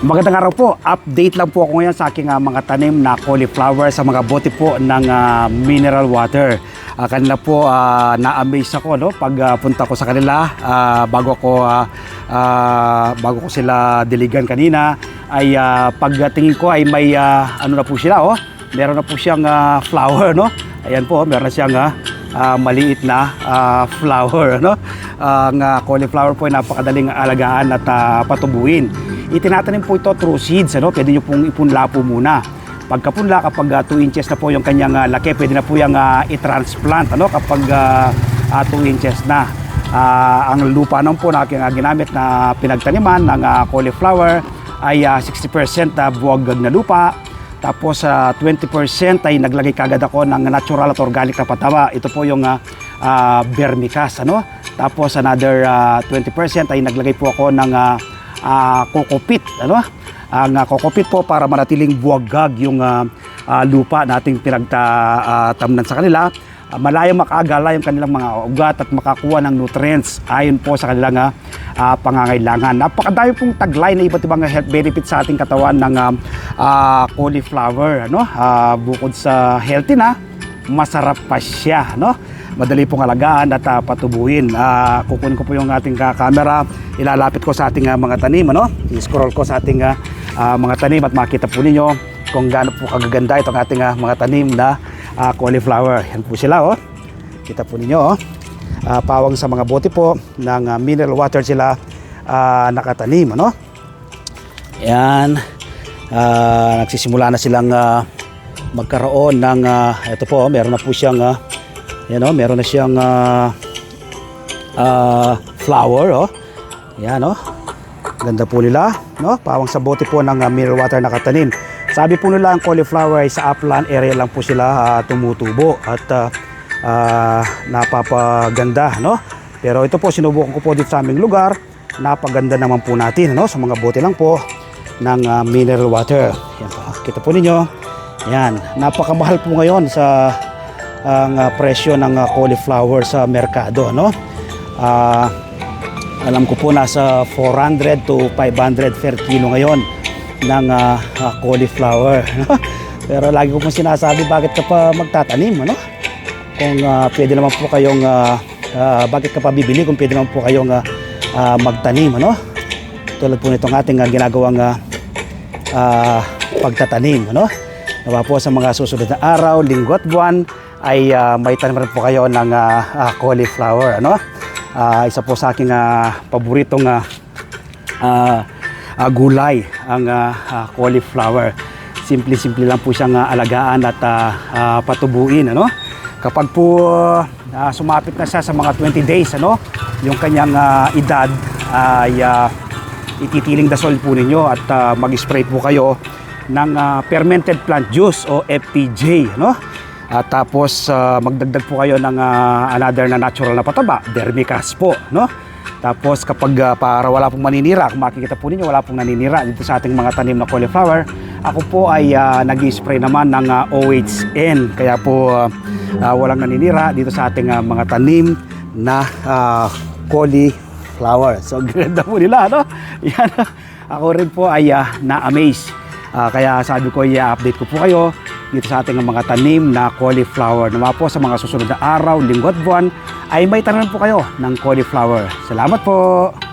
Magandang araw po. Update lang po ako ngayon sa aking ah, mga tanim na cauliflower sa mga bote po ng ah, mineral water. Ah, kanila po ah, na-amaze ako no pag ah, punta ko sa kanila ah, bago ko ah, ah, bago ko sila diligan kanina ay ah, pagtingin ko ay may ah, ano na po sila oh. Meron na po siyang ah, flower no. Ayan po, meron na siyang ah, ah, maliit na ah, flower no. Ang ah, cauliflower po ay napakadaling alagaan at ah, patubuin. Itinatanim po ito through seeds ano. Pwede niyo pong ipunla po muna. Pagkapunla kapag 2 inches na po yung kanyang ah, laki, pwede na po yung ah, i-transplant ano kapag 2 inches na. Ah, ang lupa naman po na ah, ginamit na pinagtaniman ng ah, cauliflower ay ah, 60% na buwagag na lupa. Tapos sa 20% ay naglagay kagad ako ng natural at organic na pataba. Ito po yung uh, vermicast ano. Tapos another ah, 20% ay naglagay po ako ng uh, kokopit ano. Ang uh, kokopit po para manatiling buwagag yung ah, ah, lupa nating pinagtamnan sa kanila. Uh, malayang makagala yung kanilang mga ugat at makakuha ng nutrients ayon po sa kanilang ah, ah, pangangailangan. Napakadami pong taglay na iba't ibang health benefits sa ating katawan ng ah, ah, cauliflower. Ano? Ah, bukod sa healthy na, masarap pa siya. No? Madali pong alagaan at ah, patubuhin. Ah, kukunin ko po yung ating ah, camera, ilalapit ko sa ating ah, mga tanim. Ano? I-scroll ko sa ating ah, ah, mga tanim at makita po ninyo kung gaano po kagaganda itong ating ah, mga tanim na ah, cauliflower. Yan po sila. Oh. Kita po ninyo. Oh. Ah, pawang sa mga bote po ng ah, mineral water sila ah, nakatanim. Ano? Yan. Ah, nagsisimula na silang ah, magkaroon ng ah, ito po, meron na po siyang ah, yan oh, meron na siyang ah, ah, flower oh. Yan oh. Ganda po nila, no? Pawang sa bote po ng ah, mineral water nakatanim. Sabi po nila ang cauliflower ay sa upland area lang po sila ah, tumutubo at ah, ah, napapaganda, no? Pero ito po sinubukan ko po dito sa aming lugar. Napaganda naman po natin, no? Sa mga bote lang po ng ah, mineral water. Yan po, kita po ninyo. Yan, napakamahal po ngayon sa ang ah, presyo ng ah, cauliflower sa merkado, no? Ah, alam ko po nasa 400 to 500 per kilo ngayon ng ah, ah, cauliflower. Pero lagi ko pong sinasabi bakit ka pa magtatanim, ano? Kung ah, pwede naman po kayong ah, ah, bakit ka pa bibili kung pwede naman po kayong ah, ah, magtanim, ano? Tulad po nitong ating ah, ginagawang ah, ah, pagtatanim, ano? Nawa po sa mga susunod na araw, linggo at buwan ay ah, may tanim rin po kayo ng ah, ah, cauliflower, ano? Ah, isa po sa aking ah, paboritong ah, ah, ah, gulay ang ah, ah, cauliflower. Simple-simple lang po siyang ah, alagaan at ah, ah, patubuin ano. Kapag po ah, sumapit na siya sa mga 20 days ano, yung kanyang ah, edad ay ah, ititiling dasol po ninyo at ah, mag-spray po kayo ng ah, fermented plant juice o FPJ no. At tapos ah, magdagdag po kayo ng ah, another na natural na pataba, Dermicast po, no? Tapos kapag ah, para wala pong maninira, kung makikita po ninyo wala pong naninira dito sa ating mga tanim na cauliflower, ako po ay uh, nag-spray naman ng ah, OHN. Kaya po ah, ah, walang naninira dito sa ating ah, mga tanim na ah, cauliflower. So ganda po nila, no? Yan. Ako rin po ay ah, na-amaze. Ah, kaya sabi ko i-update ko po kayo dito sa ating mga tanim na cauliflower. Nawa po sa mga susunod na araw, linggo at buwan ay may tanim po kayo ng cauliflower. Salamat po!